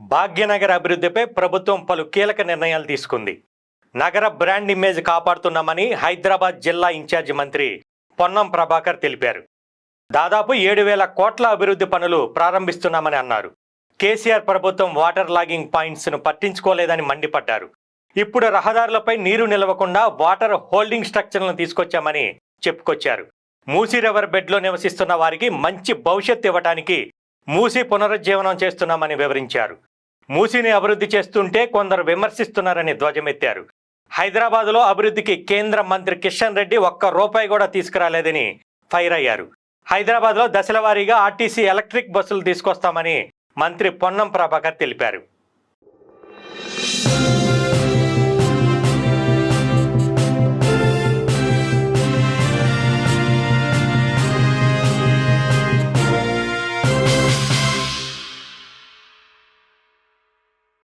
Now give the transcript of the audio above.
భాగ్యనగర్ అభివృద్ధిపై ప్రభుత్వం పలు కీలక నిర్ణయాలు తీసుకుంది. నగర బ్రాండ్ ఇమేజ్ కాపాడుతున్నామని హైదరాబాద్ జిల్లా ఇన్ఛార్జి మంత్రి పొన్నం ప్రభాకర్ తెలిపారు. దాదాపు ఏడు వేల కోట్ల అభివృద్ధి పనులు ప్రారంభిస్తున్నామని అన్నారు. కేసీఆర్ ప్రభుత్వం వాటర్ లాగింగ్ పాయింట్స్ను పట్టించుకోలేదని మండిపడ్డారు. ఇప్పుడు రహదారులపై నీరు నిలవకుండా వాటర్ హోల్డింగ్ స్ట్రక్చర్లను తీసుకొచ్చామని చెప్పుకొచ్చారు. మూసీ రివర్ బెడ్లో నివసిస్తున్న వారికి మంచి భవిష్యత్తు ఇవ్వడానికి మూసీ పునరుజ్జీవనం చేస్తున్నామని వివరించారు. మూసీని అభివృద్ధి చేస్తుంటే కొందరు విమర్శిస్తున్నారని ధ్వజమెత్తారు. హైదరాబాద్లో అభివృద్ధికి కేంద్ర మంత్రి కిషన్ రెడ్డి ఒక్క రూపాయి కూడా తీసుకురాలేదని ఫైర్ అయ్యారు. హైదరాబాద్లో దశల వారీగా ఆర్టీసీ ఎలక్ట్రిక్ బస్సులు తీసుకొస్తామని మంత్రి పొన్నం ప్రభాకర్ తెలిపారు.